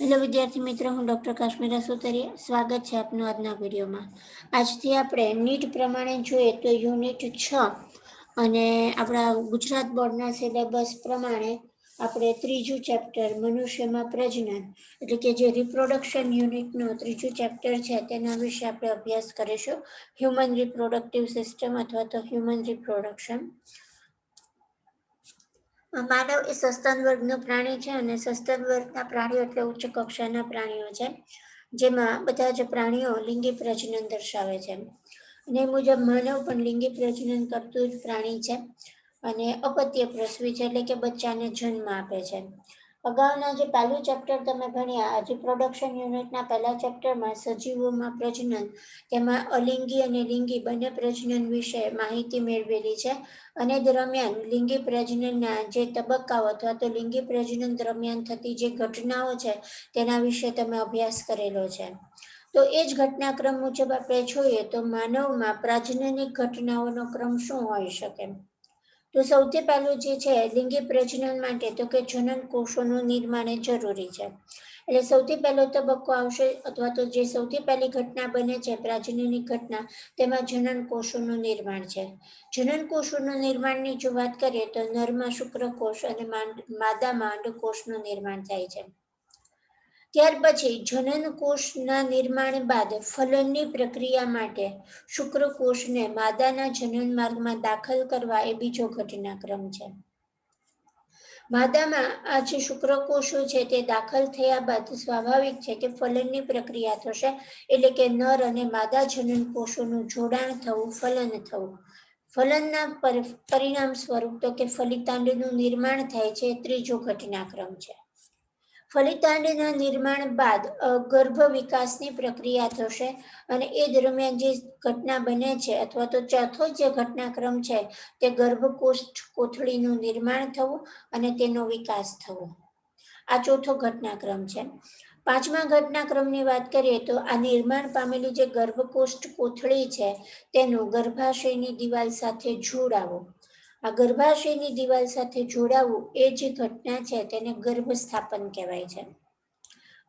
Hello વિદ્યાર્થી મિત્રો, હું ડૉક્ટર કાશ્મીરા સુતરિયા. સ્વાગત છે આપનું આજના વિડીયોમાં. આજથી આપણે નીટ પ્રમાણે જોઈએ તો યુનિટ છ અને આપણા ગુજરાત બોર્ડના સિલેબસ પ્રમાણે આપણે ત્રીજું ચેપ્ટર મનુષ્યમાં પ્રજનન, એટલે કે જે રિપ્રોડક્શન યુનિટનું ત્રીજું ચેપ્ટર છે તેના વિશે આપણે અભ્યાસ કરીશું. હ્યુમન રિપ્રોડક્ટિવ સિસ્ટમ અથવા તો હ્યુમન રિપ્રોડક્શન માનવ એ સસ્તન વર્ગનું પ્રાણી છે અને સસ્તન વર્ગના પ્રાણીઓ એટલે ઉચ્ચ કક્ષાના પ્રાણીઓ છે. જેમાં બધા જ પ્રાણીઓ લિંગી પ્રજનન દર્શાવે છે. અને મુજબ માનવ પણ લિંગી પ્રજનન કરતું જ પ્રાણી છે. અને અપત્ય પ્રસવી છે એટલે કે બચ્ચાને જન્મ આપે છે. અગાઉના જે પહેલું ચેપ્ટર તમે ભણ્યા આજે પ્રોડક્શન યુનિટના પહેલા ચેપ્ટરમાં સજીવોમાં પ્રજનન, તેમાં અલિંગી અને લિંગી બંને પ્રજનન વિશે માહિતી મેળવેલી છે. અને દરમિયાન લિંગી પ્રજનનના જે તબક્કાઓ અથવા તો લિંગી પ્રજનન દરમિયાન થતી જે ઘટનાઓ છે, તેના વિશે તમે અભ્યાસ કરેલો છે. તો એ જ ઘટનાક્રમ મુજબ આપણે જોઈએ તો માનવમાં પ્રજનનિક ઘટનાઓનો ક્રમ શું હોઈ શકે? તો સૌથી પહેલું જે છે, લિંગી પ્રજનન માટે તો કે જનન કોષોનું નિર્માણ જરૂરી છે. એટલે સૌથી પહેલો તબક્કો આવશે અથવા તો જે સૌથી પહેલી ઘટના બને છે પ્રાજનની ઘટના, તેમાં જનન કોષોનું નિર્માણ છે. જનન કોષોનું નિર્માણની જો વાત કરીએ તો નરમાં શુક્રકોષ અને માદામાં અંડકોષનું નિર્માણ થાય છે. ત્યાર પછી જનન કોષના નિર્માણ બાદ ફલનની પ્રક્રિયા માટે શુક્રકોષને માદાના જનન માર્ગમાં દાખલ કરવા એ બીજો ઘટનાક્રમ છે. માદામાં આ જે શુક્રકોષો છે તે દાખલ થયા બાદ સ્વાભાવિક છે કે ફલનની પ્રક્રિયા થશે એટલે કે નર અને માદા જનન કોષોનું જોડાણ થવું, ફલન થવું. ફલનના પરિણામ સ્વરૂપ તો કે ફલિતાંડનું નિર્માણ થાય છે ત્રીજો ઘટનાક્રમ છે. ફલિતાંડના નિર્માણ બાદ ગર્ભ વિકાસની પ્રક્રિયા થશે અને એ દરમિયાન જે ઘટના બને છે અથવા તો ચોથો જે ઘટનાક્રમ છે, તે ગર્ભકોષ્ઠ કોથળીનું નિર્માણ થવું અને તેનો વિકાસ થવો. આ ચોથો ઘટનાક્રમ છે. પાંચમા ઘટનાક્રમની વાત કરીએ તો આ નિર્માણ પામેલી જે ગર્ભકોષ્ઠ કોથળી છે, તેનું ગર્ભાશયની દિવાલ સાથે જોડાવો. આ ગર્ભાશયની દિવાલ સાથે જોડાવવું એ જે ઘટના છે તેને ગર્ભસ્થાપન કહેવાય છે.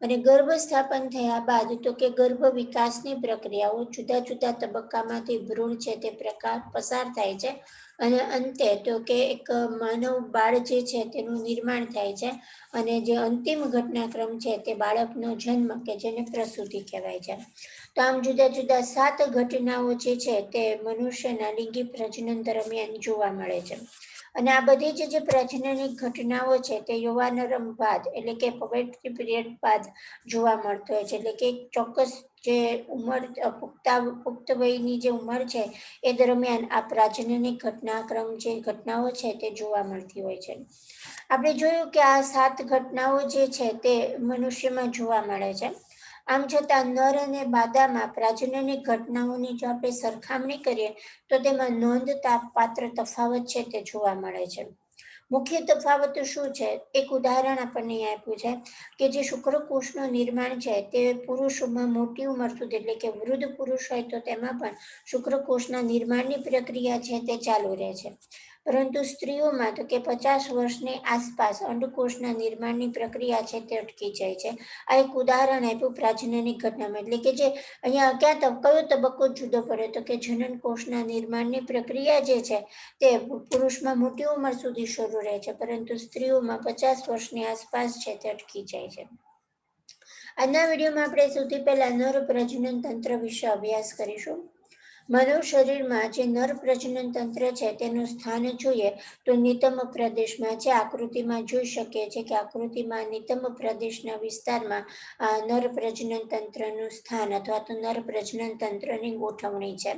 અને ગર્ભસ્થાપન થયા બાદ તો કે ગર્ભ વિકાસની પ્રક્રિયાઓ જુદા જુદા તબક્કામાંથી ભ્રૂણ છે તે પ્રકાર પસાર થાય છે અને અંતે તો કે એક માનવ બાળ જે છે તેનું નિર્માણ થાય છે અને જે અંતિમ ઘટનાક્રમ છે તે બાળકનો જન્મ કે જેને પ્રસૂતિ કહેવાય છે. તો આમ જુદા જુદા સાત ઘટનાઓ જે છે તે મનુષ્યના લિંગી પ્રજનન દરમિયાન જોવા મળે છે. અને આ બધી જ જે પ્રજનનની ઘટનાઓ છે તે યુવાનરમ બાદ એટલે કે પોવેટ્રી પીરિયડ બાદ જોવા મળતો હોય છે. એટલે કે ચોક્કસ જે ઉંમર, પુખ્તા, પુખ્ત વયની જે ઉંમર છે એ દરમિયાન આ પ્રાજનની ઘટનાક્રમ જે ઘટનાઓ છે તે જોવા મળતી હોય છે. આપણે જોયું કે આ સાત ઘટનાઓ જે છે તે મનુષ્યમાં જોવા મળે છે. આમ છતાં નર અને માદામાં પ્રાજનની ઘટનાઓની જો આપણે સરખામણી કરીએ, તો તેમાં નોંધતા પાત્ર તફાવત છે તે જોવા મળે છે. મુખ્ય તફાવત શું છે? એક ઉદાહરણ આપણને આપ્યું છે કે જે શુક્રકોષનું નિર્માણ છે, તે પુરુષોમાં મોટી ઉંમર સુધી એટલે કે વૃદ્ધ પુરુષ હોય તો તેમાં પણ શુક્રકોષના નિર્માણની પ્રક્રિયા છે તે ચાલુ રહે છે. પરંતુ સ્ત્રીઓમાં તો કે પચાસ વર્ષની આસપાસ અંડકોષના નિર્માણની પ્રક્રિયા છે તે અટકી જાય છે. આ એક ઉદાહરણ આપ્યું પ્રાજનનિક ઘટનામાં. એટલે કે જે અહીંયા ક્યાં કયો તબક્કો જુદો પડે તો કે જનન કોષના નિર્માણની પ્રક્રિયા જે છે તે પુરુષમાં મોટી ઉંમર સુધી શરૂ રહે છે, પરંતુ સ્ત્રીઓમાં પચાસ વર્ષની આસપાસ છે તે અટકી જાય છે. આજના વિડીયોમાં આપણે સૌથી પહેલા નર પ્રજનન તંત્ર વિશે અભ્યાસ કરીશું. માનવ શરીરમાં જે નર પ્રજનન તંત્ર છે તેનું સ્થાન જોઈએ તો નિતમ પ્રદેશમાં છે આકૃતિમાં જોઈ શકીએ છીએ કે આકૃતિમાં નિતમ પ્રદેશના વિસ્તારમાં નર પ્રજનન તંત્રનું સ્થાન અથવા તો નર પ્રજનન તંત્રની ગોઠવણી છે.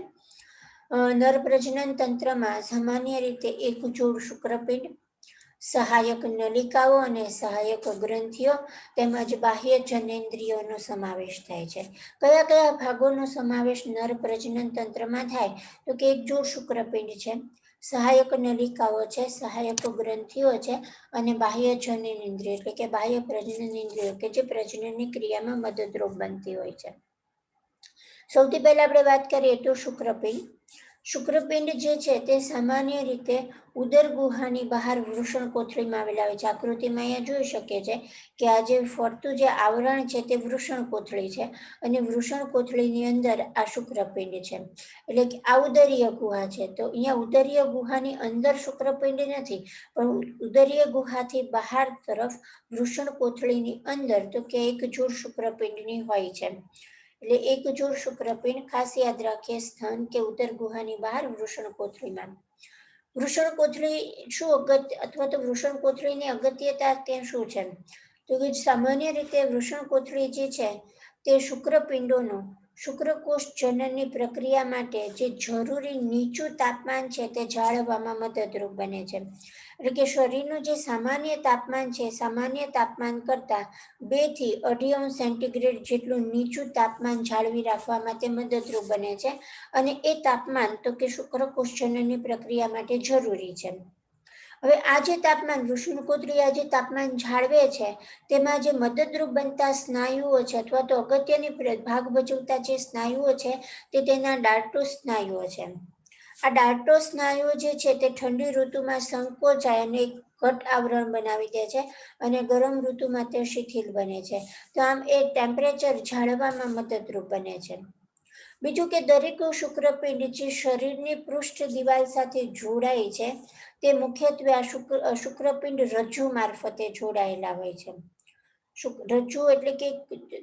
નર પ્રજનન તંત્રમાં સામાન્ય રીતે એક જોડ શુક્રપિંડ સહાયક નલિકાઓ અને સહાયક ગ્રંથિઓ તેમજ બાહ્ય જનેન્દ્રિયોનો સમાવેશ થાય છે. કયા કયા ભાગોનો સમાવેશ નર પ્રજનન તંત્રમાં થાય? તો કે એક જોડ શુક્રપિંડ છે, સહાયક નલિકાઓ છે, સહાયક ગ્રંથિઓ છે અને બાહ્ય જનન ઇન્દ્રિયો એટલે કે બાહ્ય પ્રજનન ઇન્દ્રિયો કે જે પ્રજનનની ક્રિયામાં મદદરૂપ બનતી હોય છે. સૌથી પહેલા આપણે વાત કરીએ તો શુક્રપિંડ. શુક્રપિંડ જે છે તે સામાન્ય રીતે ઉદર ગુહાની બહાર વૃષણ કોથળીમાં આવેલા હોય છે. આકૃતિમાં અહીંયા જોઈ શકીએ છે કે આ જે ફરતું જે આવરણ છે તે વૃષણ કોથળી છે અને વૃષણ કોથળીની અંદર આ શુક્રપિંડ છે. એટલે કે આ ઉદરીય ગુહા છે. તો અહીંયા ઉદરીય ગુહાની અંદર શુક્રપિંડ નથી, પણ ઉદરીય ગુહાથી બહાર તરફ વૃષણ કોથળીની અંદર તો કે એક જોડ શુક્રપિંડની હોય છે. એટલે એક જોડ શુક્રપિંડ ખાસ યાદ રાખીએ સ્થાન કે ઉદર ગુહાની બહાર વૃષણ કોથળીમાં. વૃષણ કોથળી શું અગત્ય અથવા તો વૃષણ કોથળીની અગત્યતા ત્યાં શું છે? તો કે સામાન્ય રીતે વૃષણ કોથળી જે છે તે શુક્રપિંડોનો શુક્રકોષ જનનની પ્રક્રિયા માટે જે જરૂરી નીચું તાપમાન છે તે જાળવવામાં મદદરૂપ બને છે. એટલે કે શરીરનું જે સામાન્ય તાપમાન છે, સામાન્ય તાપમાન કરતાં બેથી અઢી અંશ સેન્ટીગ્રેડ જેટલું નીચું તાપમાન જાળવી રાખવામાં તે મદદરૂપ બને છે. અને એ તાપમાન તો કે શુક્રકોષ જનનની પ્રક્રિયા માટે જરૂરી છે. હવે આ જે તાપમાન વૃષણકોથળી આ જે તાપમાન જાળવે છે, તેમાં જે મદદરૂપ બનતા સ્નાયુઓ છે અથવા તો અગત્યની ભાગ ભજવતા જે સ્નાયુઓ છે, તે તેના ડાર્ટો સ્નાયુઓ છે. આ ડાર્ટો સ્નાયુઓ જે છે, તે ઠંડી ઋતુમાં સંકોચાય અને ઘટ આવરણ બનાવી દે છે અને ગરમ ઋતુમાં તે શિથિલ બને છે. તો આમ એ ટેમ્પરેચર જાળવવામાં મદદરૂપ બને છે. બીજું કે દરેક શુક્રપિંડ જે શરીરની પૃષ્ઠ દિવાલ સાથે જોડાય છે, તે મુખ્યત્વે આ શુક્ર શુક્રપિંડ રજ્જુ મારફતે જોડાયેલા હોય છે. રજ્જુ એટલે કે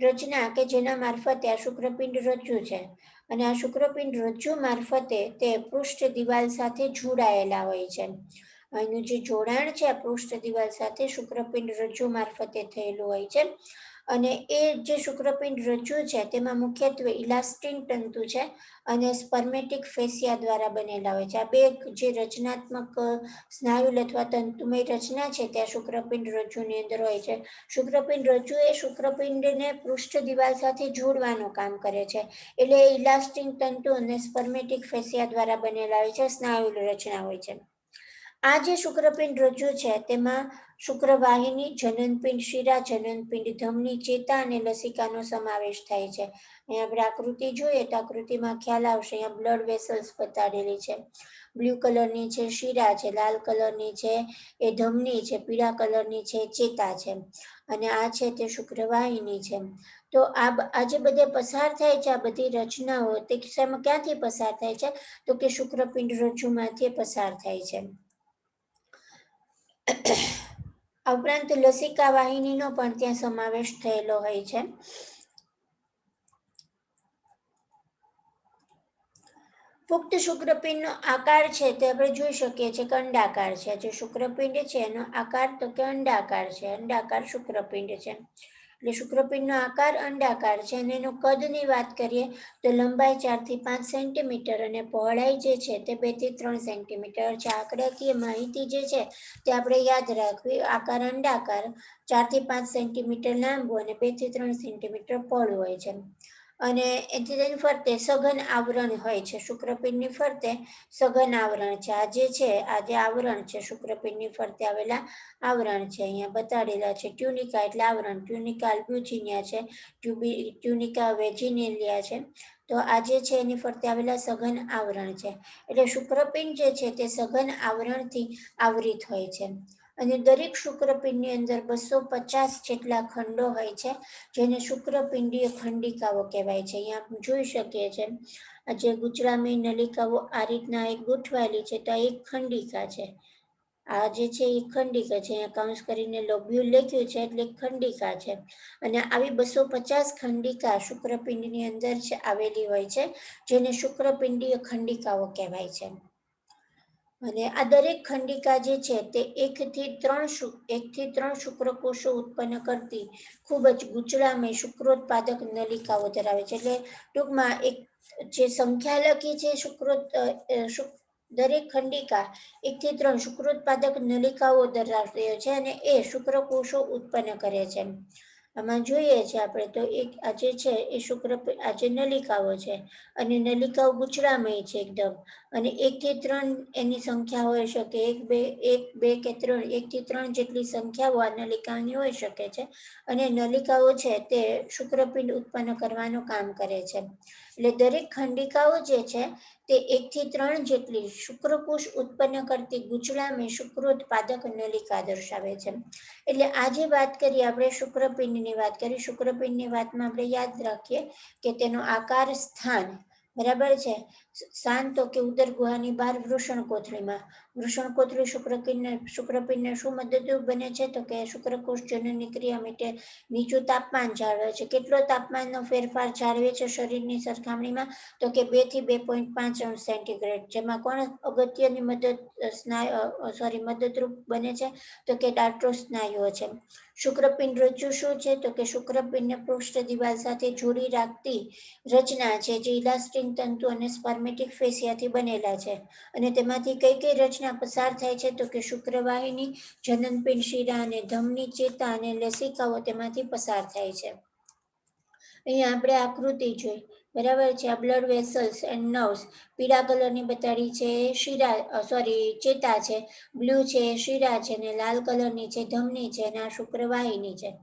રચના કે જેના મારફતે આ શુક્રપિંડ રજ્જુ છે અને આ શુક્રપિંડ રજ્જુ મારફતે તે પૃષ્ઠ દિવાલ સાથે જોડાયેલા હોય છે. એનું જે જોડાણ છે, આ પૃષ્ઠ દિવાલ સાથે શુક્રપિંડ રજ્જુ મારફતે થયેલું હોય છે. અને એ જે શુક્રપિંડ રજ્જુ છે, તેમાં મુખ્યત્વે ઇલાસ્ટિન તંતુ છે અને સ્પર્મેટિક ફેસિયા દ્વારા બનેલા હોય છે. આ બે જે રચનાત્મક સ્નાયુલ અથવા તંતુમય રચના છે, ત્યાં શુક્રપિંડ રજ્જુની અંદર હોય છે. શુક્રપિંડ રજ્જુ એ શુક્રપિંડને પૃષ્ઠ દિવાલ સાથે જોડવાનું કામ કરે છે. એટલે ઇલાસ્ટિન તંતુ અને સ્પર્મેટિક ફેસિયા દ્વારા બનેલા હોય છે, સ્નાયુલ રચના હોય છે. આ જે શુક્રપિંડ રજ્જુ છે, તેમાં શુક્રવાહિની, જનનપિંડ શિરા, જનનપિંડ ધમની, ચેતા અને લસિકાનો સમાવેશ થાય છે. અહીંયા આપણે આકૃતિ જોઈએ તો આકૃતિમાં ખ્યાલ આવશે, અહીંયા બ્લડ વેસલ્સ બતાડેલી છે. બ્લુ કલરની છે શિરા છે, લાલ કલરની છે, એ ધમની છે, પીળા કલરની છે, ચેતા છે. અને આ છે તે શુક્રવાહિની છે. તો આ આ જે બધે પસાર થાય છે, આ બધી રચનાઓ તે ક્યાંથી પસાર થાય છે? તો કે શુક્રપિંડ રજ્જુમાંથી પસાર થાય છે. આ ઉપરાંત લસિકા વાહિનીનો પણ ત્યાં સમાવેશ થયેલો હોય છે. પુખ્ત શુક્રપિંડનો આકાર છે તે આપણે જોઈ શકીએ છીએ કે અંડાકાર છે. જે શુક્રપિંડ છે એનો આકાર તો કે અંડાકાર છે. અંડાકાર શુક્રપિંડ છે. એટલે શુક્રપિંડનો આકાર અંડાકાર છે અને એનું કદની વાત કરીએ તો લંબાઈ ચારથી પાંચ સેન્ટીમીટર અને પહોળાઈ જે છે તે બેથી ત્રણ સેન્ટીમીટર છે. આંકડાકીય માહિતી જે છે તે આપણે યાદ રાખવી, આકાર અંડાકાર ચારથી પાંચ સેન્ટીમીટર લાંબુ અને બેથી ત્રણ સેન્ટીમીટર પહોળું હોય છે. અને એથી તેની ફરતે સઘન આવરણ હોય છે. શુક્રપિંડની ફરતે સઘન આવરણ છે. આ જે છે, આ જે આવરણ છે, શુક્રપિંડની ફરતે આવેલા આવરણ છે. અહીંયા બતાડેલા છે. ટ્યુનિકા એટલે આવરણ. ટ્યુનિકા અલ્બ્યુચિનિયા છે. ટ્યુબી, ટ્યુનિકા વેજિનેલિયા છે. તો આ જે છે, એની ફરતે આવેલા સઘન આવરણ છે. એટલે શુક્રપિંડ જે છે, તે સઘન આવરણથી આવરિત હોય છે. અને દરેક શુક્રપિંડની અંદર બસો પચાસ જેટલા ખંડો હોય છે, જેને શુક્રપિંડીય ખંડિકાઓ કહેવાય છે. અહીંયા જોઈ શકીએ છીએ જે ગુજરામી નલિકાઓ આ રીતના એક ગોઠવાયેલી છે, તો આ એક ખંડિકા છે. આ જે છે એ ખંડિકા છે, અહીંયા કાઉન્સ કરીને લોબ્યુલ લખ્યું છે, એટલે ખંડિકા છે. અને આવી બસો પચાસ ખંડિકા શુક્રપિંડની અંદર આવેલી હોય છે, જેને શુક્રપિંડીય ખંડિકાઓ કહેવાય છે. અને આ દરેક ખંડિકા જે છે તે એકથી ત્રણ એકથી ત્રણ શુક્રકોષો ઉત્પન્ન કરતી ખૂબ જ ગૂંચળામય શુક્રોત્પાદક નલિકાઓ ધરાવે છે. એટલે ટૂંકમાં એક જે સંખ્યા લખી છે શુક્રોત દરેક ખંડિકા એકથી ત્રણ શુક્રોત્પાદક નલિકાઓ ધરાવતી છે અને એ શુક્રકોષો ઉત્પન્ન કરે છે. આમાં જોઈએ છે આપણે તો એક આજે છે એ શુક્ર આજે નલિકાઓ છે. અને નલિકાઓ ગુચડામય છે એકદમ. અને એકથી ત્રણ એની સંખ્યા હોઈ શકે, એક બે એક, બે કે ત્રણ એકથી ત્રણ જેટલી સંખ્યાઓ આ નલિકાઓની હોઈ શકે છે. અને નલિકાઓ છે તે શુક્રપિંડ ઉત્પન્ન કરવાનું કામ કરે છે. એટલે દરેક ખંડિકાઓ જે છે તે એકથી ત્રણ જેટલી શુક્રકોષ ઉત્પન્ન કરતી ગુચલામી શુક્રોત્પાદક નલિકા દર્શાવે છે. એટલે આજે વાત કરીએ આપણે શુક્રપિંડની વાત કરી શુક્રપિંડની વાતમાં આપણે યાદ રાખીએ કે તેનો આકાર સ્થાન બરાબર છે. શાંત તો કે ઉદર ગુહાની બહાર વૃષણ કોથળીમાં વૃષણ કોથળી શુક્રપિંડને શું મદદરૂપ બને છે તો કે શુક્રકોષ જનની ક્રિયા માટે નીચું તાપમાન જાળવે છે. કેટલો તાપમાનનો ફેરફાર જાળવે છે શરીરની સરખામણીમાં? તો કે બેથી બે પોઈન્ટ પાંચ અંશ સેન્ટીગ્રેડ, જેમાં કોણ અગત્યની મદદ સ્નાયુ સોરી, મદદરૂપ બને છે? તો કે ડાટ્રો સ્નાયુઓ છે. શુક્રપિંડ રજ્જુ શું છે? તો કે શુક્રપિંડને પૃષ્ઠ દિવાલ સાથે જોડી રાખતી રચના છે જે ઇલાસ્ટિન, તંતુ અને સ્પર્મેટિક ફેસિયાથી બનેલા છે. અને તેમાંથી કઈ કઈ રચના પસાર થાય છે તો કે શુક્રવાહિની જનનપિંડ શિરા અને ધમની ચેતા અને લસિકાઓ તેમાંથી પસાર થાય છે. અહીંયા આપણે આકૃતિ જોઈ. બરાબર છે, આ બ્લડ વેસલ્સ એન્ડ નર્વ્સ પીળા કલરની બતાડી છે, શિરા સોરી, ચેતા છે, બ્લુ છે, શિરા છે ને લાલ કલરની છે, ધમની છે અને આ શુક્રવાહિની છે.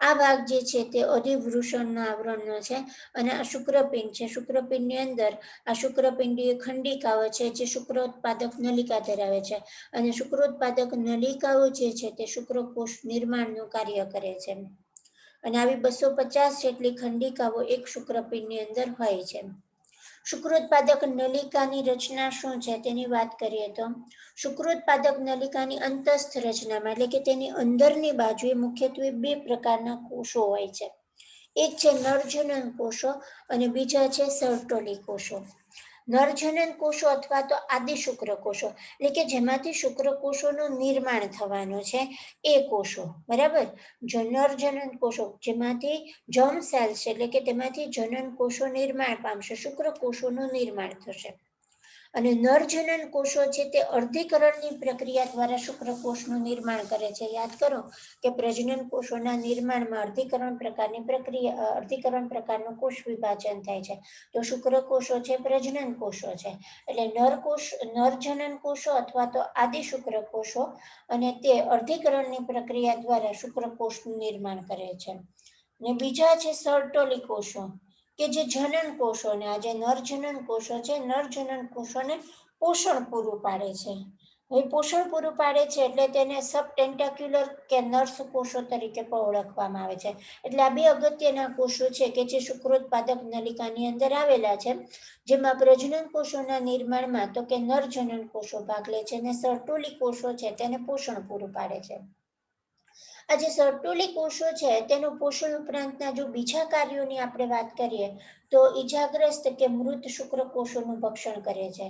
આ ભાગ જે છે તે અધિવૃષણનો આવરણનો છે અને આ શુક્રપિંડ છે. શુક્રપિંડની અંદર આ શુક્રપિંડીય ખંડિકાઓ છે જે શુક્રોત્પાદક નલિકા ધરાવે છે અને શુક્રોત્પાદક નલિકાઓ જે છે તે શુક્રકોષ નિર્માણનું કાર્ય કરે છે. અને આવી બસો પચાસ જેટલી ખંડિકાઓ એક શુક્રપિંડની અંદર હોય છે. શુક્રોત્પાદક નલિકાની રચના શું છે તેની વાત કરીએ તો શુક્રોત્પાદક નલિકાની અંતસ્થ રચનામાં, એટલે કે તેની અંદરની બાજુએ મુખ્યત્વે બે પ્રકારના કોષો હોય છે. એક છે નરજનન કોષો અને બીજા છે સર્ટોલી કોષો. નરજનન કોષો અથવા તો આદિ શુક્રકોષો એટલે કે જેમાંથી શુક્રકોષોનું નિર્માણ થવાનું છે એ કોષો. બરાબર? નરજનન કોષો, જેમાંથી જર્મ સેલ્સ એટલે કે તેમાંથી જનન કોષો નિર્માણ પામશે શુક્રકોષોનું નિર્માણ થશે. અને નરજનન કોષો છે તે અર્ધીકરણની પ્રક્રિયા દ્વારા શુક્રકોષનું નિર્માણ કરે છે. યાદ કરો કે પ્રજનન કોષોના નિર્માણમાં અર્ધીકરણ પ્રકારની પ્રક્રિયા અર્ધીકરણ પ્રકારનું કોષ વિભાજન થાય છે. તો શુક્રકોષો છે, પ્રજનન કોષો છે. એટલે નરકોષ નરજનન કોષો અથવા તો આદિ શુક્રકોષો અને તે અર્ધીકરણની પ્રક્રિયા દ્વારા શુક્રકોષનું નિર્માણ કરે છે. ને બીજા છે સર્ટોલી કોષો. કે જે જનન કોષોને, આ જે નરજનન કોષો છે, નરજનન કોષોને પોષણ પૂરું પાડે છે. હવે પોષણ પૂરું પાડે છે એટલે તેને સબ ટેન્ટાક્યુલર કે નર્સ કોષો તરીકે પણ ઓળખવામાં આવે છે. એટલે આ બે અગત્યના કોષો છે કે જે શુક્રોત્પાદક નલિકાની અંદર આવેલા છે, જેમાં પ્રજનન કોષોના નિર્માણમાં તો કે નરજનન કોષો ભાગ લે છે અને સરટોલી કોષો છે તેને પોષણ પૂરું પાડે છે. આ જે સર્ટોલી કોષો છે, તેનું પોષણ ઉપરાંતના જો બીજા કાર્યોની આપણે વાત કરીએ, તો ઈજાગ્રસ્ત કે મૃત શુક્રકોષોનું ભક્ષણ કરે છે.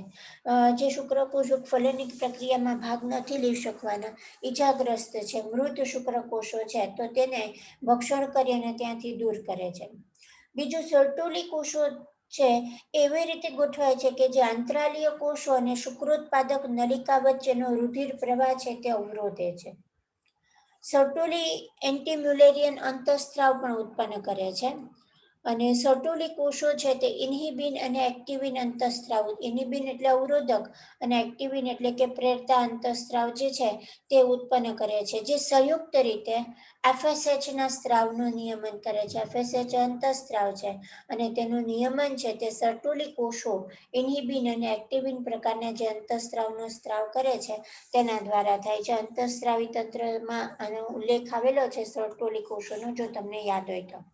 જે શુક્રકોષો ફલનિક પ્રક્રિયામાં ભાગ નથી લઈ શકવાના, ઈજાગ્રસ્ત છે, મૃત શુક્રકોષો છે, તો તેને ભક્ષણ કરી અને ત્યાંથી દૂર કરે છે. બીજું સર્ટોલી કોષો છે, એવી રીતે ગોઠવાય છે કે જે આંતરાલીય કોષો અને શુક્રોત્પાદક નલિકા વચ્ચેનો રુધિર પ્રવાહ છે, તે અવરોધે છે. સર્ટોલી એન્ટીમ્યુલેરિયન અંતઃસ્ત્રાવ પણ ઉત્પન્ન કરે છે. અને સર્ટોલી કોષો છે તે ઇન્હિબિન અને એક્ટિવિન અંતઃસ્ત્રાવ, ઇનહિબિન એટલે અવરોધક અને એક્ટિવિન એટલે કે પ્રેરતા અંતઃસ્ત્રાવ જે છે તે ઉત્પન્ન કરે છે, જે સંયુક્ત રીતે એફએસએચના સ્ત્રાવનું નિયમન કરે છે. એફએસએચ અંતઃસ્ત્રાવ છે અને તેનું નિયમન છે તે સર્ટોલી કોષો, ઇન્હિબિન અને એક્ટિવિન પ્રકારના જે અંતઃસ્ત્રાવનો સ્ત્રાવ કરે છે તેના દ્વારા થાય છે. અંતઃસ્ત્રાવી તંત્રમાં આનો ઉલ્લેખ આવેલો છે સર્ટોલી કોષોનો, જો તમને યાદ હોય તો.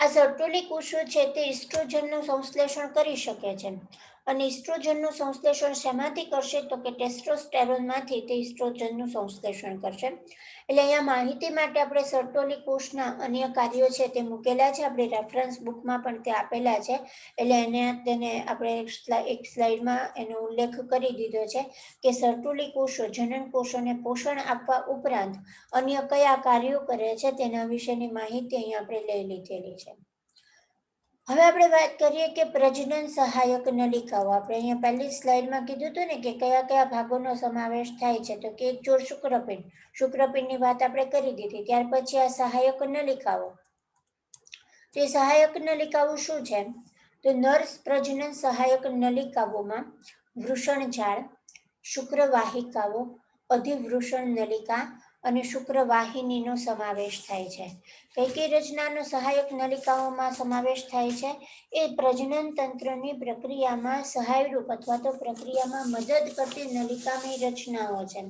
આ સર્ટોલી કોષો છે તે ઇસ્ટ્રોજનનું સંશ્લેષણ કરી શકે છે. અને ઇસ્ટ્રોજનનું સંશ્લેષણ શેમાંથી કરશે? તો કે ટેસ્ટ્રોસ્ટેરોનમાંથી તે ઇસ્ટ્રોજનનું સંશ્લેષણ કરશે. એટલે અહીંયા માહિતી માટે આપણે સર્ટોલી કોષના અન્ય કાર્યો છે તે મૂકેલા છે. આપણી રેફરન્સ બુકમાં પણ તે આપેલા છે. એટલે એને તેને આપણે એક સ્લાઇડમાં એનો ઉલ્લેખ કરી દીધો છે કે સર્ટોલી કોષો જનન કોષોને પોષણ આપવા ઉપરાંત અન્ય કયા કાર્યો કરે છે તેના વિશેની માહિતી અહીંયા આપણે લઈ લીધેલી છે. હવે આપણે વાત કરીએ કે પ્રજનન સહાયક નલિકાઓ. આપણે અહીંયા પહેલી સ્લાઇડમાં કીધું હતું ને કે કયા કયા ભાગોનો સમાવેશ થાય છે. તો કે એક જોડ શુક્રપિંડ. શુક્રપિંડની વાત આપણે કરી દીધી. ત્યાર પછી આ સહાયક નલિકાઓ. તે સહાયક નલિકાઓ શું છે? તો નર્સ પ્રજનન સહાયક નલિકાઓમાં વૃષણ ઝાડ શુક્રવાહિકાઓ, અધિવૃષણ નલિકા અને શુક્રવાહિનીનો સમાવેશ થાય છે. કઈ કઈ રચનાનો સહાયક નલિકાઓમાં સમાવેશ થાય છે. એ પ્રજનન તંત્રની પ્રક્રિયામાં સહાયરૂપ અથવા તો પ્રક્રિયામાં મદદ કરતી નલિકાની રચનાઓ છે.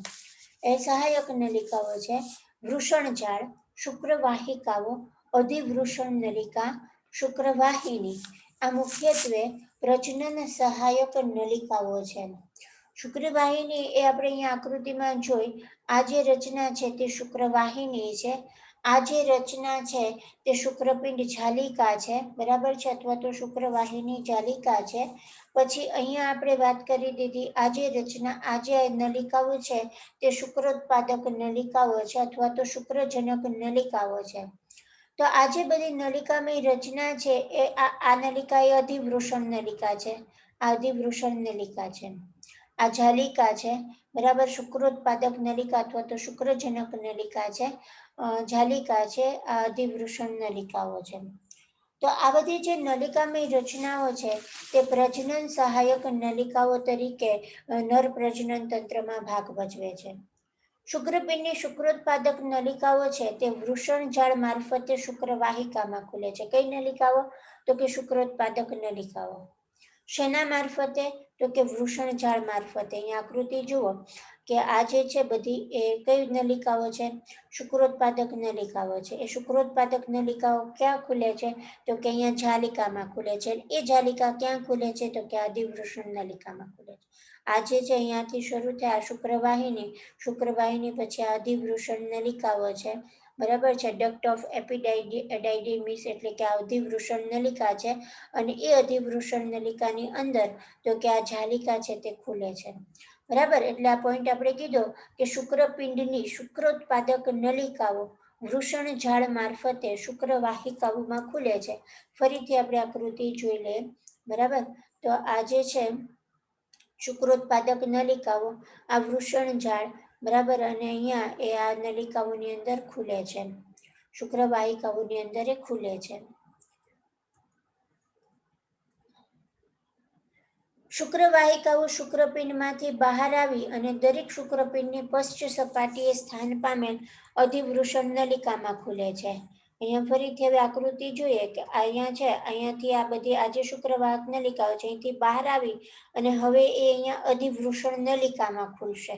એ સહાયક નલિકાઓ છે. વૃષણ ઝાડ શુક્રવાહિકાઓ, અધિવૃષણ નલિકા, શુક્રવાહિની આ મુખ્યત્વે પ્રજનન સહાયક નલિકાઓ છે. શુક્રવાહિની એ આપણે અહીંયા આકૃતિમાં જોઈ. આ જે રચના છે તે શુક્રવાહિની છે. આ જે રચના છે તે શુક્રપિંડ જાલિકા છે. બરાબર છે? અથવા તો શુક્રવાહિની જાલિકા છે. પછી અહીંયા આપણે વાત કરી દીધી આ જે રચના, આ જે નલિકાઓ છે તે શુક્રોત્પાદક નલિકાઓ છે અથવા તો શુક્રજનક નલિકાઓ છે. તો આ જે બધી નલિકામય રચના છે એ આ નલિકા એ અધિવૃષણ નલિકા છે. આ અધિવૃષણ નલિકા છે. આ જાલિકા છે. બરાબર? શુક્રોત્પાદક નલિકા અથવા તો શુક્રજનક નલિકા છે. જાલિકા છે, આ અધિવૃષણ નલિકાઓ છે. તો આ બધી જે નલિકામય રચનાઓ છે, તે પ્રજનન સહાયક નલિકાઓ તરીકે નર પ્રજનન તંત્રમાં ભાગ ભજવે છે. શુક્રપિંડની શુક્રોત્પાદક નલિકાઓ છે, તે વૃષણ ઝાડ મારફતે શુક્રવાહિકામાં ખુલે છે. કઈ નલિકાઓ? તો કે શુક્રોત્પાદક નલિકાઓ. શેના મારફતે? તો કે વૃષણ ઝાડ મારફતે અહીંયા આકૃતિ જુઓ કે આ જે છે બધી એ કઈ નલિકાઓ છે? શુક્રોત્પાદક નલિકાઓ છે. એ શુક્રોત્પાદક નલિકાઓ ક્યાં ખુલે છે? તો કે અહીંયા જાલિકામાં ખુલે છે. એ જાલિકા ક્યાં ખુલે છે? તો કે આદિવૃષણ નલિકામાં ખુલે છે. આ જે છે અહીંયાથી શરૂ થયા શુક્રવાહિની. શુક્રવાહિની પછી આદિવૃષણ નલિકાઓ છે. બરાબર છે. ડક્ટ ઓફ એપિડાઇડેમિસ એટલે કે આ અધિવૃષણ નલિકા છે અને એ અધિવૃષણ નલિકાની અંદર તો કે આ જાલિકા છે તે ખુલે છે. બરાબર? એટલે આ પોઈન્ટ આપણે કીધો કે શુક્રપિંડની શુક્રોત્પાદક નલિકાઓ વૃષણ ઝાડ મારફતે શુક્રવાહિકાઓમાં ખુલે છે. ફરીથી આપણે આકૃતિ જોઈ લઈએ. બરાબર? તો આ જે છે, શુક્રોત્પાદક નલિકાઓ, આ વૃષણ ઝાડ બરાબર, અને અહીંયા એ આ નલિકાઓની અંદર ખુલે છે. શુક્રવાહિકાઓની અંદર એ ખુલે છે. શુક્રવાહિકાઓ શુક્રપિંડમાંથી બહાર આવી અને દરેક શુક્રપિંડની પશ્ચ સપાટીએ સ્થાન પામેલ અધિવૃષણ નલિકામાં ખુલે છે. અહીંયા ફરીથી હવે આકૃતિ જોઈએ કે અહીંયા છે, અહીંયાથી આ બધી આજે શુક્રવાહક નલિકાઓ છે, અહીંથી બહાર આવી અને હવે એ અહીંયા અધિવૃષણ નલિકામાં ખુલશે.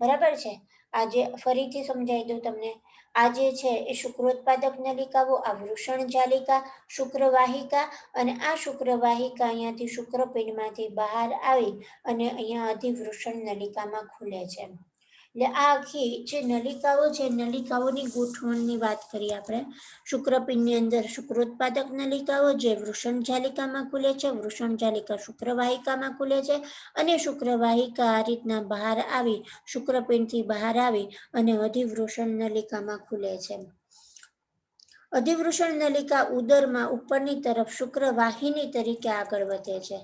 બરાબર છે? આજે ફરીથી સમજાવી દઉં તમને. આજે છે એ શુક્રોત્પાદક નલિકાઓ, આ વૃષણ જાલિકા, શુક્રવાહિકા અને આ શુક્રવાહિકા અહીંયાથી શુક્રપિંડમાંથી બહાર આવી અને અહીંયા અધિવૃષણ નલિકામાં ખુલે છે. એટલે આ આખી જે નલિકાઓ છે, નલિકાઓની ગોઠવણની વાત કરીએ આપણે, શુક્રપિંડની અંદર શુક્રોત્પાદક નલિકાઓ જે વૃષણ જાલિકામાં ખુલે છે, વૃષણ જાલિકા શુક્રવાહિકામાં ખુલે છે અને શુક્રવાહિકા આ રીતના બહાર આવી, શુક્રપિંડથી બહાર આવી અને અધિવૃષણ નલિકામાં ખુલે છે. અધિવૃષણ નલિકા ઉદરમાં ઉપરની તરફ શુક્રવાહિની તરીકે આગળ વધે છે.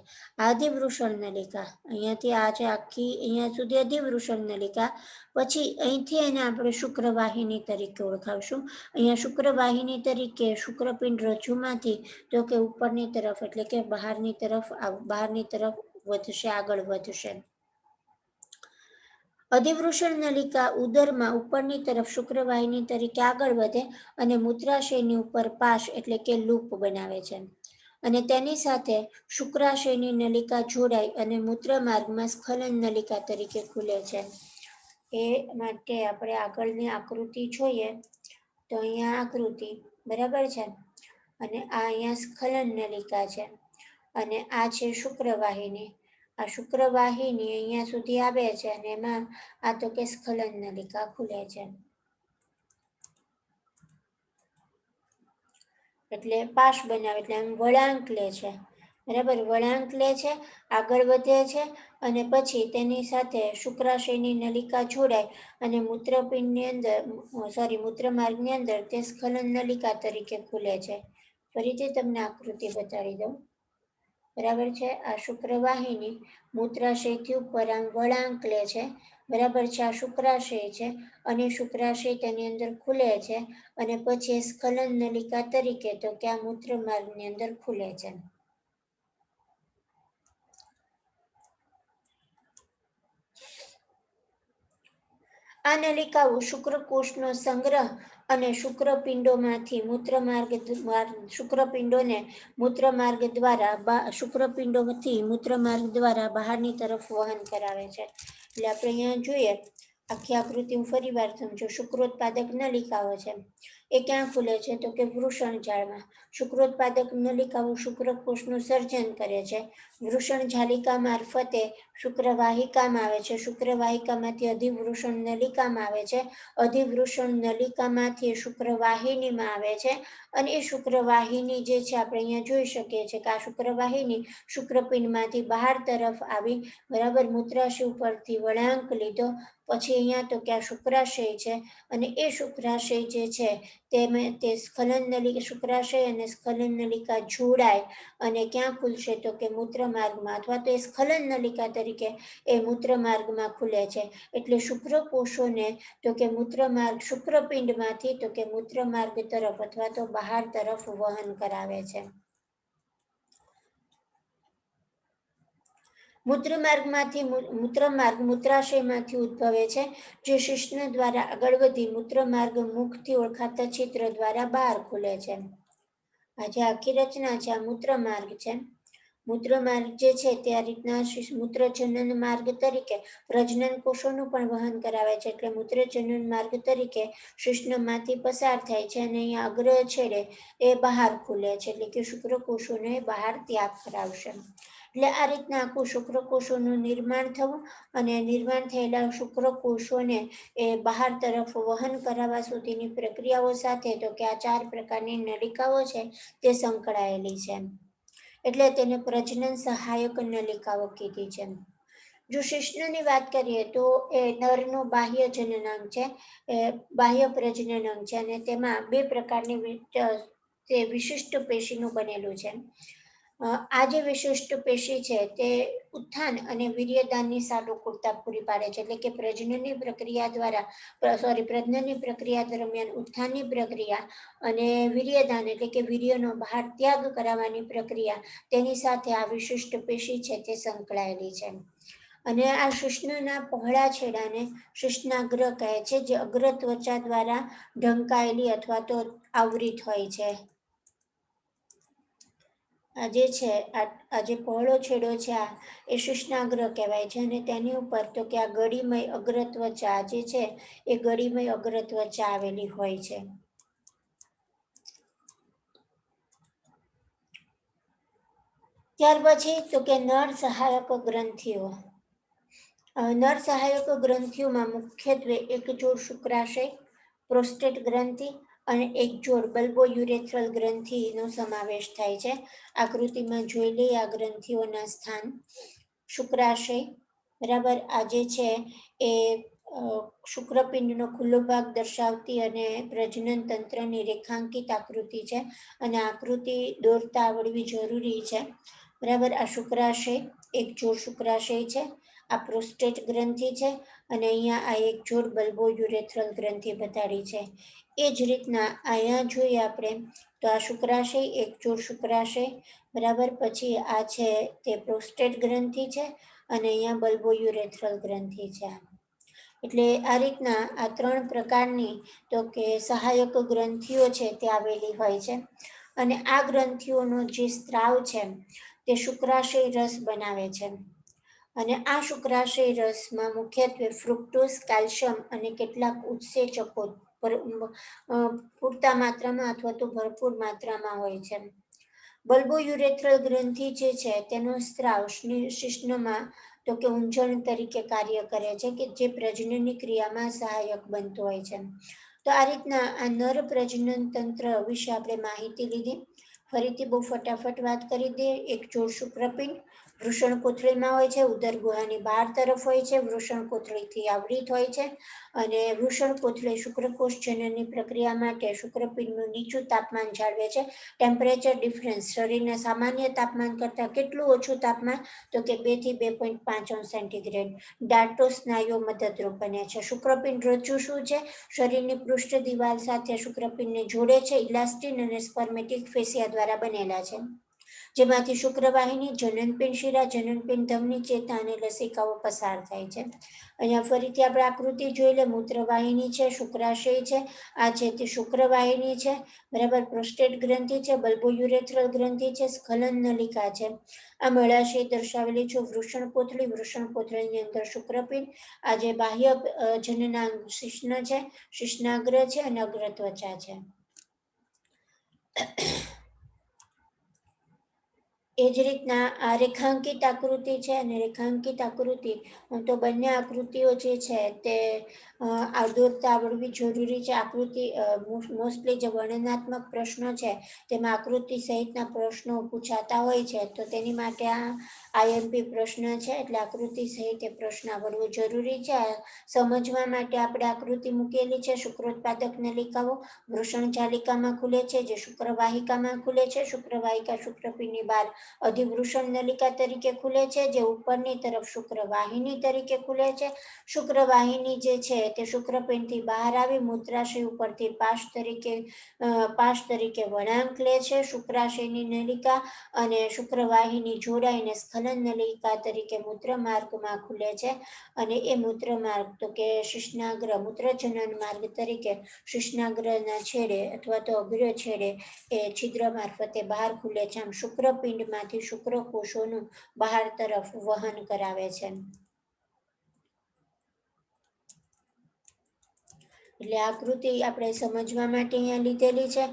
આધિવૃષણ નલિકા, અહીંયાથી આ છે આખી, અહીંયા સુધી અધિવૃષણ નલિકા, પછી અહીંથી એને આપણે શુક્રવાહિની તરીકે ઓળખાવશું. અહીંયા શુક્રવાહિની તરીકે શુક્રપિંડ રજૂમાંથી તો કે ઉપરની તરફ, એટલે કે બહારની તરફ બહારની તરફ વધશે, આગળ વધશે. અધિવૃષણ નલિકા ઉદરમાં ઉપરની તરફ શુક્રવાહિની તરીકે આગળ વધે અને મૂત્રાશયની ઉપર પાશ એટલે કે લૂપ બનાવે છે. અને તેની સાથે શુક્રાશયની નલિકા જોડાય અને મૂત્ર માર્ગમાં સ્ખલન નલિકા તરીકે ખુલે છે. એ માટે આપણે આગળની આકૃતિ જોઈએ તો અહીંયા આકૃતિ બરાબર છે. અને આ અહીંયા સ્ખલન નલિકા છે. અને આ છે શુક્રવાહિની. આ શુક્રવાહિની અહીંયા સુધી આવે છે અને એમાં આ તો કે સ્ખલન નલિકા ખુલે છે. એટલે પાશ બનાવે, એટલે આમ વળાંક લે છે. બરાબર? વળાંક લે છે, આગળ વધે છે અને પછી તેની સાથે શુક્રાશયની નલિકા જોડાય અને મૂત્રપિંડની અંદર સોરી મૂત્રમાર્ગની અંદર તે સ્ખલન નલિકા તરીકે ખુલે છે. ફરીથી તમને આકૃતિ બતાવી દઉં. બરાબર છે? આ શુક્રવાહિની મૂત્રાશયથી ઉપર વળાંક લે છે. બરાબર છે? આ શુક્રાશય છે અને શુક્રાશય તેની અંદર ખુલે છે અને પછી સ્ખલન નલિકા તરીકે તો કે આ મૂત્રમાર્ગની અંદર ખુલે છે. આ નલિકાઓ શુક્રકોષનો સંગ્રહ અને શુક્રપિંડોમાંથી મૂત્રમાર્ગ શુક્રપિંડોને મૂત્રમાર્ગ દ્વારા શુક્રપિંડોથી મૂત્રમાર્ગ દ્વારા બહારની તરફ વહન કરાવે છે. એટલે આપણે અહીંયા જોઈએ, આખી આકૃતિ હું ફરી વાર સમજો, શુક્રોત્પાદક નલિકાઓ છે. એ ક્યાં ખુલે છે? તો કે વૃષણ ઝાડમાં શુક્રોત્પાદક નલિકાઓ શુક્રકોષનું સર્જન કરે છે. વૃષણ જાલિકા મારફતે શુક્રવાહિકામાં આવે છે. શુક્રવાહિકામાંથી અધિવૃષણ નલિકામાં આવે છે. અધિવૃષણ નલિકામાંથી શુક્રવાહિનીમાં આવે છે. અને એ શુક્રવાહિની જે છે આપણે અહીંયા જોઈ શકીએ છીએ કે આ શુક્રવાહિની શુક્રપિંડમાંથી બહાર તરફ આવી બરાબર મૂત્રાશય ઉપરથી વળાંક લીધો. પછી અહીંયા તો કે આ શુક્રાશય છે. અને એ શુક્રાશય જે છે તે તે સ્ખલન નલિકા શુક્રાશય અને સ્ખલન નલિકા જોડાય અને ક્યાં ખુલશે તો કે મૂત્રમાર્ગમાં અથવા તો એ સ્ખલન નલિકા તરીકે એ મૂત્રમાર્ગમાં ખુલે છે. એટલે શુક્રકોષોને તો કે મૂત્રમાર્ગ શુક્રપિંડમાંથી તો કે મૂત્રમાર્ગ તરફ અથવા તો બહાર તરફ વહન કરાવે છે. મૂત્રમાર્ગમાંથી મૂત્રમાર્ગ મૂત્રાશયમાંથી ઉદ્ભવે છે, જે શિશ્ન દ્વારા આગળ વધી મૂત્રમાર્ગ મુખથી ઓળખાતા છિદ્ર દ્વારા બહાર ખુલે છે. આ જે આખી રચના છે, આ મૂત્રમાર્ગ છે. મૂત્રમાર્ગ જે છે તે આ રીતના મૂત્રજનન માર્ગ તરીકે પ્રજનન કોષોનું પણ વહન કરાવે છે. એટલે મૂત્રજનન માર્ગ તરીકે શિશ્નમાંથી પસાર થાય છે અને અહીંયા અગ્ર છેડે એ બહાર ખુલે છે. એટલે કે શુક્રકોષોને બહાર ત્યાગ કરાવશે. એટલે આ રીતના આખું શુક્રકોષોનું નિર્માણ થવું અને નિર્માણ થયેલા શુક્રકોષોને એ બહાર તરફ વહન કરાવવા સુધીની પ્રક્રિયાઓ સાથે તો કે આ ચાર પ્રકારની નલિકાઓ છે તે સંકળાયેલી છે. એટલે તેને પ્રજનન સહાયક નલિકાઓ કીધી છે જો શિષ્ણની વાત કરીએ તો એ નરનું બાહ્ય જનનાંગ છે, એ બાહ્ય પ્રજનનાંગ છે અને તેમાં બે પ્રકારની તે વિશિષ્ટ પેશીનું બનેલું છે. આ જે વિશિષ્ટ પેશી છે તે ઉત્થાન અને વીર્યદાનની સાનુકૂળતા પૂરી પાડે છે. એટલે કે પ્રજનનની પ્રક્રિયા દ્વારા સોરી પ્રજનનની પ્રક્રિયા દરમિયાન ઉત્થાનની પ્રક્રિયા અને વીર્યદાન એટલે કે વીર્યનો બહાર ત્યાગ કરાવવાની પ્રક્રિયા તેની સાથે આ વિશિષ્ટ પેશી છે તે સંકળાયેલી છે. અને આ શિષ્ણના પહોળા છેડાને શિષ્ણાગ્ર કહે છે, જે અગ્ર ત્વચા દ્વારા ઢંકાયેલી અથવા તો આવૃત હોય છે. આ જે છે, આ જે પહોળો છેડો છે, આ, એ શિષ્ણાગ્ર કહેવાય છે અને તેની ઉપર તો કે આ ગળીમય અગ્રત્વચા જે છે, એ ગળીમય અગ્રત્વચા આવેલી હોય છે. ત્યાર પછી તો કે નર સહાયક ગ્રંથિઓ. નર સહાયક ગ્રંથિઓમાં મુખ્યત્વે એક જોડ શુક્રાશય, પ્રોસ્ટેટ ગ્રંથિ અને એક જોડ બલ્બો યુરેથ્રલ ગ્રંથિનો સમાવેશ થાય છે. આકૃતિમાં જોઈ લઈએ આ ગ્રંથિઓના સ્થાન. શુક્રાશય, બરાબર? આજે છે એ શુક્રપિંડનો ખુલ્લો ભાગ દર્શાવતી અને પ્રજનન તંત્રની રેખાંકિત આકૃતિ છે અને આકૃતિ દોરતા આવડવી જરૂરી છે. બરાબર? આ શુક્રાશય, એક જોડ શુક્રાશય છે. આ પ્રોસ્ટેટ ગ્રંથિ છે અને અહીંયા આ એક જોડ બલ્બો યુરેથ્રલ ગ્રંથિ બતાડી છે. એ જ રીતના અહીંયા જોઈએ આપણે તો આ શુક્રાશય, એક જોડ શુક્રાશય, બરાબર? પછી આ છે તે પ્રોસ્ટેટ ગ્રંથિ છે અને અહીંયા બલ્બો યુરેથ્રલ ગ્રંથિ છે એટલે આ રીતના આ ત્રણ પ્રકારની તો કે સહાયક ગ્રંથિઓ છે તે આવેલી હોય છે. અને આ ગ્રંથિઓનો જે સ્ત્રાવ છે તે શુક્રાશય રસ બનાવે છે. અને આ શુક્રાશય રસમાં મુખ્યત્વે ફ્રુક્ટોઝ કેલ્શિયમ અને કેટલાક ઉત્સેચકો પૂરતા માત્રામાં અથવા તો ભરપૂર માત્રામાં હોય છે. બલ્બો યુરેથ્રલ ગ્રંથિ જે છે, તેનો સ્ત્રાવ શિષ્ણમાં તો કે ઊંજણ તરીકે કાર્ય કરે છે કે જે પ્રજનનની ક્રિયામાં સહાયક બનતું હોય છે. તો આ રીતના આ નર પ્રજનન તંત્ર વિશે આપણે માહિતી લીધી. ફરીથી બહુ ફટાફટ વાત કરી દઈએ. એક જોડ શુક્રપિંડ વૃષણ કોથળીમાં હોય છે, ઉદર ગુહાની બહાર તરફ હોય છે, વૃષણ કોથળીથી આવૃત હોય છે અને વૃષણ કોથળી શુક્રકોષ જનનની પ્રક્રિયા માટે શુક્રપિંડનું નીચું તાપમાન જાળવે છે. ટેમ્પરેચર ડિફરન્સ, શરીરના સામાન્ય તાપમાન કરતાં કેટલું ઓછું તાપમાન? તો કે બેથી બે પોઈન્ટ પાંચ અંશ સેન્ટીગ્રેડ. ડાટો સ્નાયુઓ મદદરૂપ બને છે. શુક્રપિંડ રજ્જુ શું છે? શરીરની પૃષ્ઠ દિવાલ સાથે શુક્રપિંડને જોડે છે, ઇલાસ્ટિન અને સ્પર્મેટિક ફેસિયા દ્વારા બનેલા છે. જેમાંથી શુક્રવાહિની, જનનપિંડ શિરા, જનનપિંડ ધમની, ચેતા અને લસિકાઓ પસાર થાય છે. અહીંયા ફરીથી આપણે આકૃતિ જોઈ લે, મૂત્રવાહિની છે, શુક્રાશય છે, આ છે તે શુક્રવાહિની છે, બરાબર, પ્રોસ્ટેટ ગ્રંથિ છે, બલ્બોયુરેથ્રલ ગ્રંથિ છે, સ્ખલન નલિકા છે. આ મળાશય દર્શાવેલી છે વૃષણ કોથળી, વૃષણ કોથળીની અંદર શુક્રપિંડ, આ જે બાહ્ય જનનાંગ શિષ્ણ છે શિષ્ણાગ્ર છે અને અગ્ર ત્વચા છે. એ જ રીતના આ રેખાંકિત આકૃતિ છે અને રેખાંકિત આકૃતિ તો બંને આકૃતિઓ જે છે તે દોરતા આવડવી જરૂરી છે. આકૃતિ મોસ્ટલી જે વર્ણનાત્મક પ્રશ્નો છે, તેમાં આકૃતિ સહિતના પ્રશ્નો પૂછાતા હોય છે, તો તેની માટે આ આઈએમપી પ્રશ્ન છે. એટલે આકૃતિ સહિત એ પ્રશ્ન આવડવો જરૂરી છે. સમજવા માટે આપણે આકૃતિ મૂકેલી છે. શુક્રોત્પાદક નલિકાઓ વૃષણ ચાલિકામાં ખુલે છે, જે શુક્રવાહિકામાં ખુલે છે. શુક્રવાહિકા શુક્રપીની બહાર અધિવૃષણ નલિકા તરીકે ખુલે છે, જે ઉપરની તરફ શુક્રવાહિની તરીકે ખુલે છે. શુક્રવાહિની જે છે તે શુક્રપિંડથી બહાર આવી મૂત્રાશય ઉપરથી પાશ તરીકે પાશ તરીકે વળાંક લે છે. શુક્રાશયની નલિકા અને શુક્રવાહિની જોડાઈને સ્ખલન નલિકા તરીકે મૂત્ર માર્ગમાં ખુલે છે. અને એ મૂત્ર માર્ગ તો કે શિષ્ણાગ્ર મૂત્રજનન માર્ગ તરીકે શિષ્ણાગ્રના છેડે અથવા તો અગ્ર છેડે એ છિદ્ર મારફતે બહાર ખુલે છે. આમ શુક્રપિંડમાંથી માંથી શુક્રકોષોનું બહાર તરફ વહન કરાવે છે. એટલે આકૃતિ આપણે સમજવા માટે અહીંયા લીધેલી છે.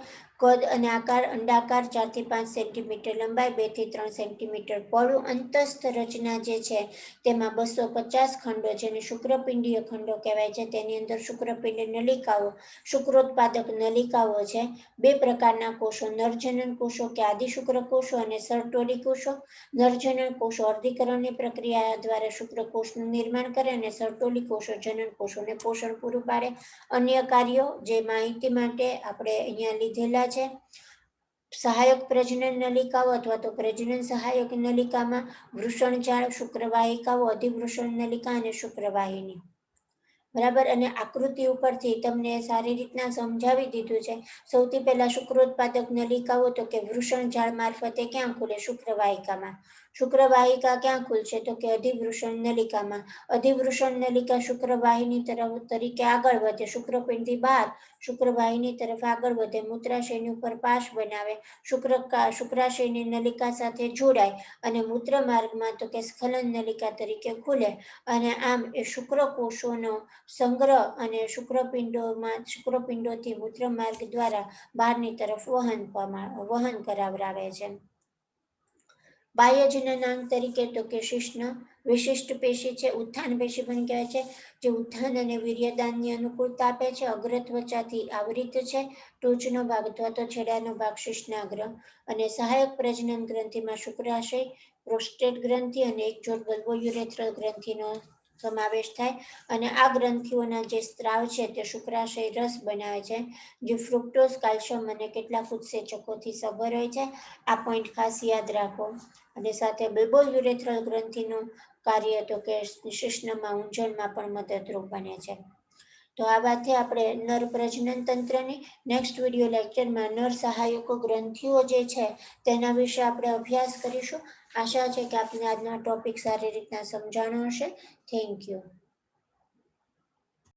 કદ અને આકાર અંડાકાર ચારથી પાંચ સેન્ટીમીટર લંબાઈ બેથી ત્રણ સેન્ટીમીટર પહોળું અંતસ્થ રચના જે છે તેમાં બસો પચાસ ખંડો જેને શુક્રપિંડીય ખંડો કહેવાય છે. તેની અંદર શુક્રપિંડ નલિકાઓ, શુક્રોત્પાદક નલિકાઓ છે. બે પ્રકારના કોષો, નરજનન કોષો કે આદિ શુક્ર કોષો અને સરટોલી કોષો. નરજનન કોષો અર્ધીકરણની પ્રક્રિયા દ્વારા શુક્રકોષનું નિર્માણ કરે અને સરટોલી કોષો જનન કોષોને પોષણ પૂરું પાડે. અન્ય કાર્યો જે માહિતી માટે આપણે અહીંયા લીધેલા છે. સહાયક પ્રજનન નલિકાઓ અથવા તો પ્રજનન સહાયક નલિકામાં વૃષણજાળ શુક્રવાહિકાઓ અધિવૃષણ નલિકા અને શુક્રવાહિની. બરાબર? અને આકૃતિ ઉપરથી તમને સારી રીતના સમજાવી દીધું છે. સૌથી પહેલા શુક્રોત્પાદક નલિકાઓ તો કે વૃષણ ઝાડ મારફતે ક્યાં ખુલે? શુક્રવાહિકામાં. શુક્રવાહિકા ક્યાં ખુલશે તો કે અધિવૃષણ નલિકામાં. અધિવૃષણ નલિકા શુક્રવાહિની તરફ તરીકે આગળ વધે. શુક્રપિંડથી બહાર શુક્રવાહિની તરફ આગળ વધે. મૂત્રાશયની ઉપર પાશ બનાવે. શુક્ર શુક્રાશયની નલિકા સાથે જોડાય અને મૂત્ર માર્ગમાં તો કે સ્ખલન નલિકા તરીકે ખુલે. અને આમ એ શુક્રકોષોનો સંગ્રહ અને શુક્રપિંડોમાં શુક્રપિંડોથી મૂત્ર માર્ગ દ્વારા બહારની તરફ વહન વહન કરાવરાવે છે. બાહ્યજનનાંગ તરીકે તો કે શિષ્ણ વિશિષ્ટ પેશી છે, ઉત્થાન પેશી પણ કહેવાય છે, જે ઉત્થાન અને વીર્યદાનની અનુકૂળતા આપે છે, અગ્રત્વચાથી આવૃત છે, ટોચનો ભાગ અથવા તો છેડાનો ભાગ શિષ્ણાગ્ર અને સહાયક પ્રજનન ગ્રંથિમાં શુક્રાશય, પ્રોસ્ટેટ ગ્રંથિ અને એક જોડ બલ્બો યુરેથ્રલ ગ્રંથિનો સમાવેશ થાય અને આ ગ્રંથિઓના જે સ્ત્રાવ છે તે શુક્રાશય રસ બનાવે છે, જે ફ્રુક્ટોઝ કેલ્શિયમ અને કેટલાક ઉત્સેચકોથી સભર હોય છે, આ પોઈન્ટ ખાસ યાદ રાખો. અને સાથે બિલ્બો યુરેથ્રલ ગ્રંથિનું કાર્ય તો કે શિષ્ણમાં ઊંજણમાં પણ મદદરૂપ બને છે. તો આ વાતથી આપણે નર પ્રજનન તંત્રની નેક્સ્ટ વીડિયો લેક્ચરમાં નર સહાયકો ગ્રંથિઓ જે છે તેના વિશે આપણે અભ્યાસ કરીશું. આશા છે કે આપને આજના ટોપિક સારી રીતના સમજાણો હશે. Thank you